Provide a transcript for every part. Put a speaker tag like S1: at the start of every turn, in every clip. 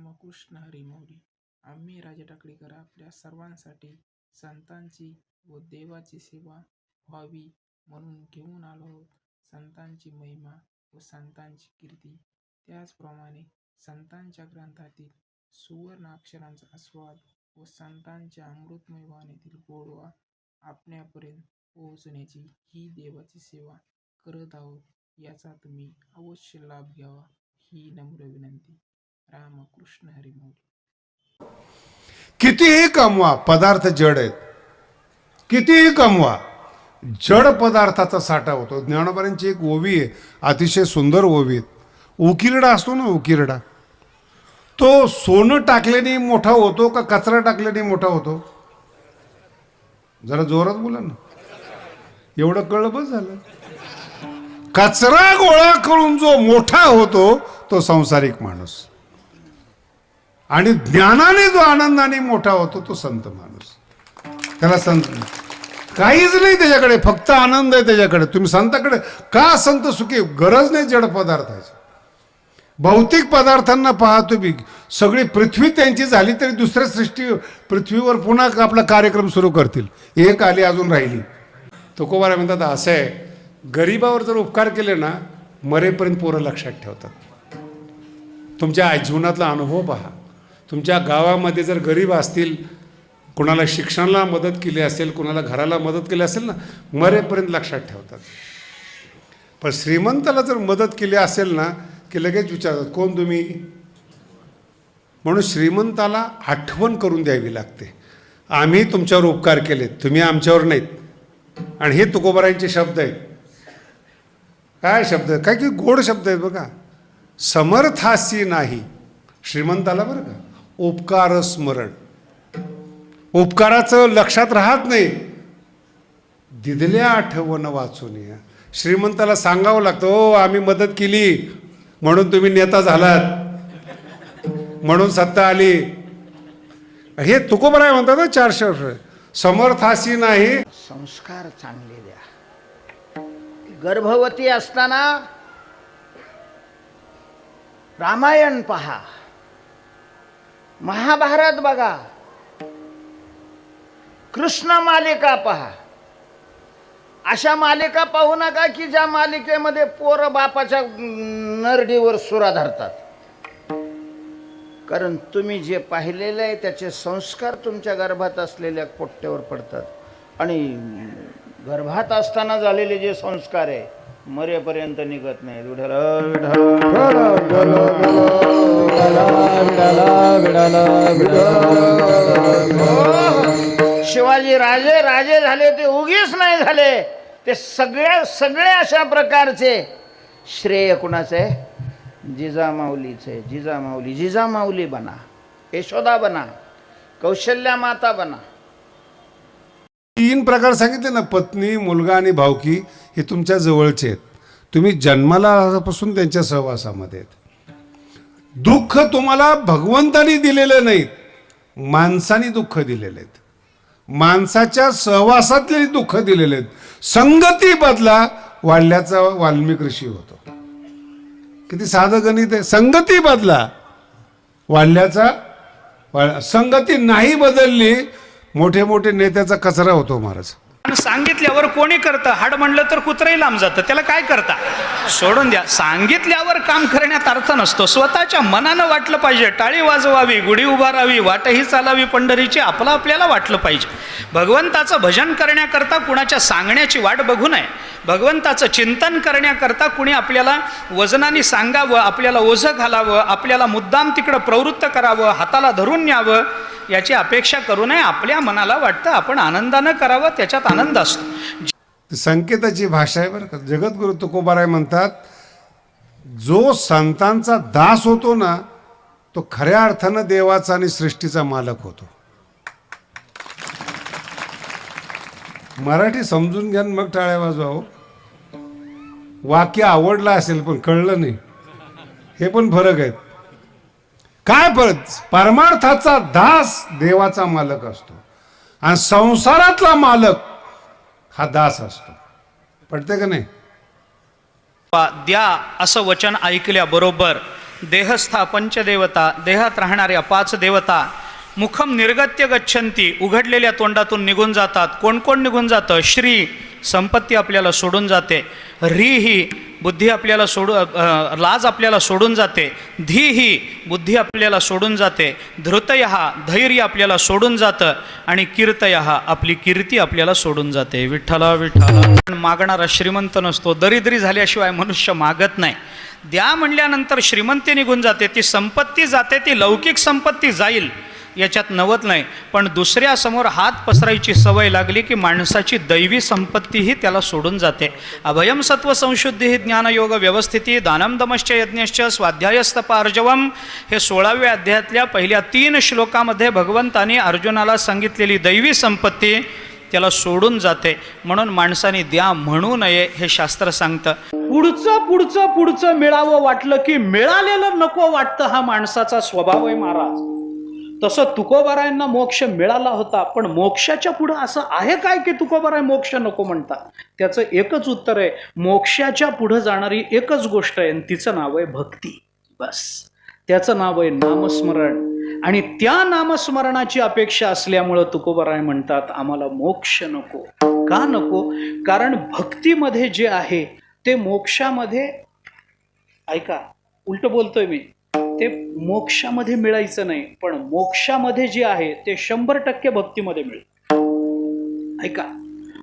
S1: रामकृष्ण हरी आम्ही राजा टाकळीकर आपल्या सर्वांसाठी संतांची व देवाची सेवा व्हावी म्हणून घेऊन आलो आहोत. संतांची महिमा व संतांची कीर्ती. त्याचप्रमाणे संतांच्या ग्रंथातील सुवर्ण अक्षरांचा आस्वाद व संतांच्या अमृतमय वाणीतील गोडवा आपण्यापर्यंत पोहोचण्याची ही देवाची सेवा करत आहोत. याचा तुम्ही अवश्य लाभ घ्यावा. ही नम्र विनंती. रामकृष्ण हरी
S2: कितीही कमवा पदार्थ जड आहेत. कितीही कमवा जड पदार्थाचा साठा होतो. ज्ञानोबारांची एक ओवी आहे अतिशय सुंदर ओवी आहे. उकिरडा असतो ना उकिरडा? तो सोनं टाकल्याने मोठा होतो का कचरा टाकल्याने मोठा होतो? जरा जोरात बोला ना. एवढं कळलं बस झालं. कचरा गोळा करून जो मोठा होतो तो संसारिक माणूस. आणि ज्ञानाने जो आनंदाने मोठा होतो तो संत माणूस. त्याला संत काहीच नाही त्याच्याकडे फक्त आनंद आहे त्याच्याकडे. तुम्ही संताकडे का संत सुखी? गरज नाही जड पदार्थाची. भौतिक पदार्थांना पाहतो तुम्ही. सगळी पृथ्वी त्यांची झाली तरी दुसऱ्या सृष्टी पृथ्वीवर पुन्हा आपला कार्यक्रम सुरू करतील. एक आली अजून राहिली. तुकोबारा म्हणतात असं आहे गरिबावर जर उपकार केले ना मरेपर्यंत पोरं लक्षात ठेवतात. तुमच्या आज जीवनातला अनुभव पहा. तुमच्या गावामध्ये जर गरीब असतील कुणाला शिक्षणाला मदत केली असेल कुणाला घराला मदत केली असेल ना मरेपर्यंत लक्षात ठेवतात. पण श्रीमंताला जर मदत केली असेल ना की लगेच विचारतात कोण तुम्ही? म्हणून श्रीमंताला आठवण करून द्यावी लागते. आम्ही तुमच्यावर उपकार केलेत तुम्ही आमच्यावर नाहीत. आणि हे तुकोबरायांचे शब्द आहेत. काय शब्द? काय की गोड शब्द आहेत बघा. समर्थासी नाही. श्रीमंताला बरं का? उपकार स्मरण उपकाराचं लक्षात राहत नाही. दिदल्या आठवण वाचून या. श्रीमंताला सांगावं लागतं हो आम्ही मदत केली. म्हणून तुम्ही नेता झालात. म्हणून सत्ता आली. हे तुकोबराय म्हणतात ना चारशे वर्ष समर्थासी नाही.
S3: संस्कार चांगले द्या. गर्भवती असताना रामायण पहा. महाभारत बघा. कृष्ण मालिका पहा. अशा मालिका पाहू नका की ज्या मालिकेमध्ये पोरं बापाच्या नरडीवर सुरा धरतात. कारण तुम्ही जे पाहिलेलं आहे त्याचे संस्कार तुमच्या गर्भात असलेल्या पोट्ट्यावर पडतात. आणि गर्भात असताना झालेले जे संस्कार आहे मरेपर्यंत निघत नाही विठ्ठल शिवाजी राजे राजे झाले ते उगीच नाही झाले. ते सगळ्या सगळ्या अशा प्रकारचे. श्रेय कुणाचं? आहे जिजामाऊलीचे. जिजामाऊली जिजामाऊली बना. यशोदा बना. कौशल्या माता बना.
S2: तीन प्रकार सांगितले ना पत्नी मुलगा आणि भावकी हे तुमच्या जवळचे आहेत. तुम्ही जन्माला त्यांच्या सहवासामध्ये आहेत. दुःख तुम्हाला भगवंतानी दिलेलं नाहीत माणसाने दुःख दिलेले आहेत. माणसाच्या सहवासातले दुःख दिलेले आहेत. संगती बदला वाढल्याचा वाल्मिक ऋषी होतो. किती साधं गणित आहे. संगती बदला वाढल्याचा संगती नाही बदलली मोठे मोठे नेत्याचा कचरा होतो महाराज.
S4: आणि सांगितल्यावर कोणी करतं? हाड म्हणलं तर कुत्रही लांब जातं. त्याला काय करता? सोडून द्या. सांगितल्यावर काम करण्यात अर्थ नसतो. स्वतःच्या मनानं वाटलं पाहिजे. टाळी वाजवावी गुढी उभारावी वाटही चालावी. पंढरीची आपलं आपल्याला वाटलं पाहिजे. भगवंताचं भजन करण्याकरता कुणाच्या सांगण्याची वाट बघू नये. भगवंताचं चिंतन करण्याकरता कुणी आपल्याला वजनाने सांगावं आपल्याला ओझं घालावं आपल्याला मुद्दाम तिकडं प्रवृत्त करावं हाताला धरून न्यावं याची अपेक्षा करू नये आपल्या मनाला वाटतं आपण आनंदानं करावं त्याच्यात आनंद असतो.
S2: संकेताची भाषा आहे बरं का. जगद्गुरु तुकोबाराय म्हणतात जो संतांचा दास होतो ना तो खऱ्या अर्थानं देवाचा आणि सृष्टीचा मालक होतो. मराठी समजून घ्या मग टाळ्या वाजवा हो. वाक्य आवडलं असेल पण कळलं नाही. हे पण फरक आहेत. काय फरक? परमार्थाचा दास देवाचा मालक असतो. आणि संसारातला मालक हा दास असतो. पडते का नाही?
S4: द्या असं वचन ऐकल्याबरोबर देहस्था पंचदेवता देहात राहणाऱ्या पाच देवता मुखम निर्गत्य गच्छंती उघडलेल्या तोंडातून निघून जातात. कोण कोण निघून जातं? श्री. संपत्ती आपल्याला सोडून जाते. री ही बुद्धी आपल्याला सोडू लाज आपल्याला सोडून जाते. धी ही बुद्धी आपल्याला सोडून जाते. धृतय हा धैर्य आपल्याला सोडून जातं. आणि कीर्तय हा आपली कीर्ती आपल्याला सोडून जाते. विठ्ठला विठ्ठला. मागणारा श्रीमंत नसतो. दरिद्री झाल्याशिवाय मनुष्य मागत नाही. द्या म्हणल्यानंतर श्रीमंती निघून जाते. ती संपत्ती जाते ती लौकिक संपत्ती जाईल. याच्यात नवत नाही. पण दुसऱ्यासमोर हात पसरायची सवय लागली की माणसाची दैवी संपत्तीही त्याला सोडून जाते. अभयम सत्व संशुद्धी ही ज्ञानयोग व्यवस्थिती दानमदमश्च यज्ञश्च स्वाध्यायस्तप अर्जवम हे सोळाव्या अध्यायातल्या पहिल्या तीन श्लोकामध्ये भगवंताने अर्जुनाला सांगितलेली दैवी संपत्ती त्याला सोडून जाते. म्हणून माणसाने द्या म्हणू नये हे शास्त्र सांगतं. पुढचं पुढचं पुढचं मिळावं वाटलं की मिळालेलं नको वाटतं हा माणसाचा स्वभाव आहे महाराज. तसं तुकोबारायांना मोक्ष मिळाला होता पण मोक्षाच्या पुढं असं आहे काय की तुकोबाराय मोक्ष नको म्हणतात त्याचं एकच उत्तर आहे मोक्षाच्या पुढं जाणारी एकच गोष्ट आहे आणि तिचं नाव आहे भक्ती. बस. त्याचं नाव आहे नामस्मरण. आणि त्या नामस्मरणाची अपेक्षा असल्यामुळं तुकोबाराय म्हणतात आम्हाला मोक्ष नको. का नको? कारण भक्तीमध्ये जे आहे ते मोक्षामध्ये ऐका उलट बोलतोय मी. ते मोक्षामध्ये मिळायचं नाही पण मोक्षामध्ये जे आहे ते शंभर टक्के भक्तीमध्ये मिळेल ऐका.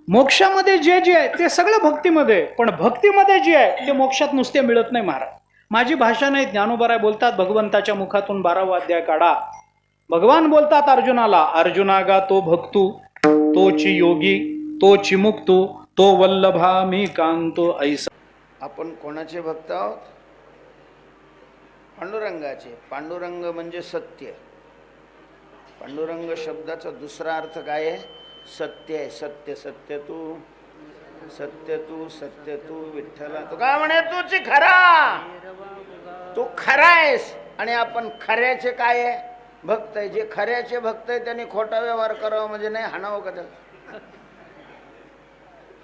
S4: मोक्षामध्ये जे जे आहे ते सगळं भक्तीमध्ये पण भक्तीमध्ये जे आहे ते मोक्षात नुसते मिळत नाही महाराज. माझी भाषा नाही ज्ञानोबराय बोलतात भगवंताच्या मुखातून बारावा अध्याय काढा. भगवान बोलतात अर्जुनाला अर्जुनागा तो भक्तू तोची योगी तो चिमुक्तू तो वल्लभा मी कांतो ऐसा.
S3: आपण कोणाचे भक्त आहोत? पांडुरंगाचे. पांडुरंग म्हणजे सत्य. पांडुरंग शब्दाचा दुसरा अर्थ काय आहे? सत्य आहे. सत्य सत्य तू सत्य तू सत्य तू विठ्ठला तू. काय म्हणे? तुझी खरा. तू खरा आहेस. आणि आपण खऱ्याचे काय आहे? भक्त आहे. जे खऱ्याचे भक्त आहे त्यांनी खोटा व्यवहार करावा म्हणजे नाही हाणावं का त्याला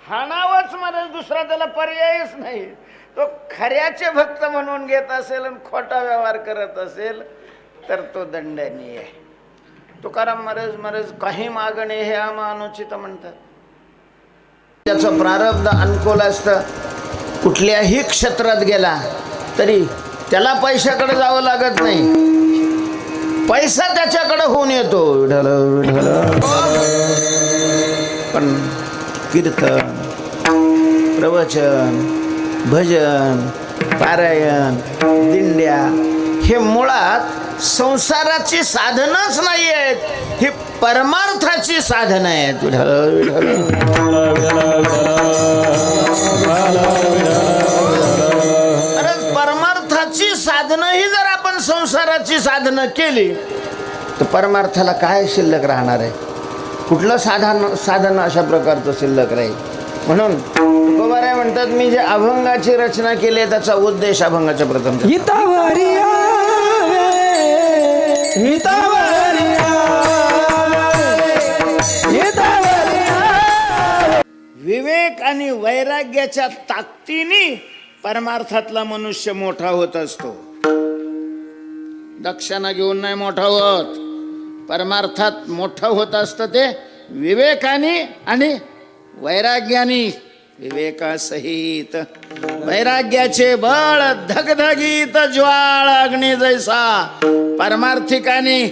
S3: हाणावंच मला दुसरा त्याला पर्यायच नाही. तो खऱ्याचे भक्त म्हणून घेत असेल आणि खोटा व्यवहार करत असेल तर तो दंडनीय आहे. तुकाराम महाराज महाराज काही मागणे हे आम्हा अनुचित म्हणतात. त्याचं प्रारब्ध अनुकूल असतं. कुठल्याही क्षेत्रात गेला तरी त्याला पैशाकडे जावं लागत नाही. पैसा त्याच्याकडे होऊन येतो. विठ्ठल विठ्ठल. कीर्तन प्रवचन भजन पारायण दिंड्या हे मुळात संसाराची साधनच नाही आहेत ही परमार्थाची साधनं आहेत. परमार्थाची साधनं ही जर आपण संसाराची साधनं केली तर परमार्थाला काय शिल्लक राहणार आहे? कुठलं साधन साधन अशा प्रकारचं शिल्लक राहील? म्हणून तुकोबाराय म्हणतात मी जे अभंगाची रचना केली आहे त्याचा उद्देश अभंगाच्या प्रथम विवेक आणि वैराग्याच्या ताकदीने परमार्थातला मनुष्य मोठा होत असतो. दक्षाना घेऊन नाही मोठा होत. परमार्थात मोठं होत असतं ते विवेकाने आणि वैराग्याने. विवेकासहित. वैराग्याचे बळ धगधगीत ज्वाळ अग्नी जैसा. परमार्थिकाने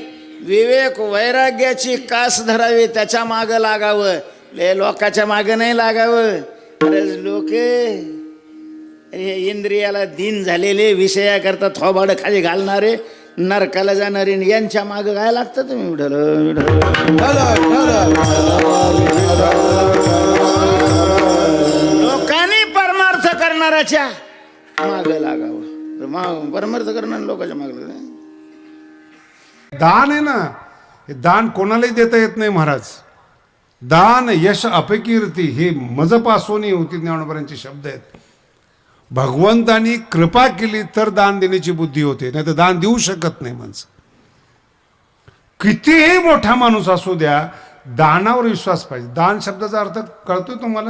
S3: विवेक वैराग्याची कास धरावी त्याच्या मागं लागावं. ले लोकाच्या मागं नाही लागावं. खरंच लोक हे इंद्रियाला दिन झालेले विषयाकरता थोबाड खाली घालणारे नरकाला जाणारी यांच्या मागं काय लागतं तुम्ही? विठ्ठल लोकांनी परमार्थ करणाऱ्याच्या माग लागावं. मा- परमार्थ करणाऱ्या लोकांच्या माग
S2: दान आहे ना हे दान कोणालाही देता येत नाही महाराज. दान यश अपकीर्ती हे मजपासोनी होती ज्ञानोबरांचे शब्द आहेत. भगवंतानी कृपा केली तर दान देण्याची बुद्धी होते नाही तर दान देऊ शकत नाही माणसं. कितीही मोठा माणूस असू द्या दानावर विश्वास पाहिजे. दान शब्दाचा अर्थ कळतोय तुम्हाला?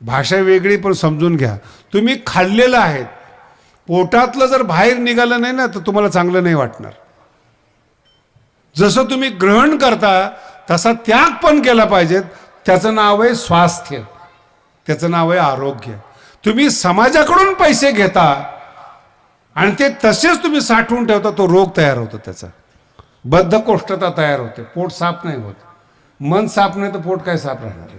S2: भाषा वेगळी पण समजून घ्या. तुम्ही खाल्लेलं आहेत पोटातलं जर बाहेर निघालं नाही ना तर तुम्हाला चांगलं नाही वाटणार. जसं तुम्ही ग्रहण करता तसा त्याग पण केला पाहिजेत. त्याचं नाव आहे स्वास्थ्य. त्याचं नाव आहे आरोग्य. तुम्ही समाजाकडून पैसे घेता आणि ते तसेच तुम्ही साठवून ठेवता तो रोग तयार होतो त्याचा. बद्धकोष्ठता तयार होते पोट साफ नाही होत. मन साफ नाही तर पोट काय साफ राहणार? आहे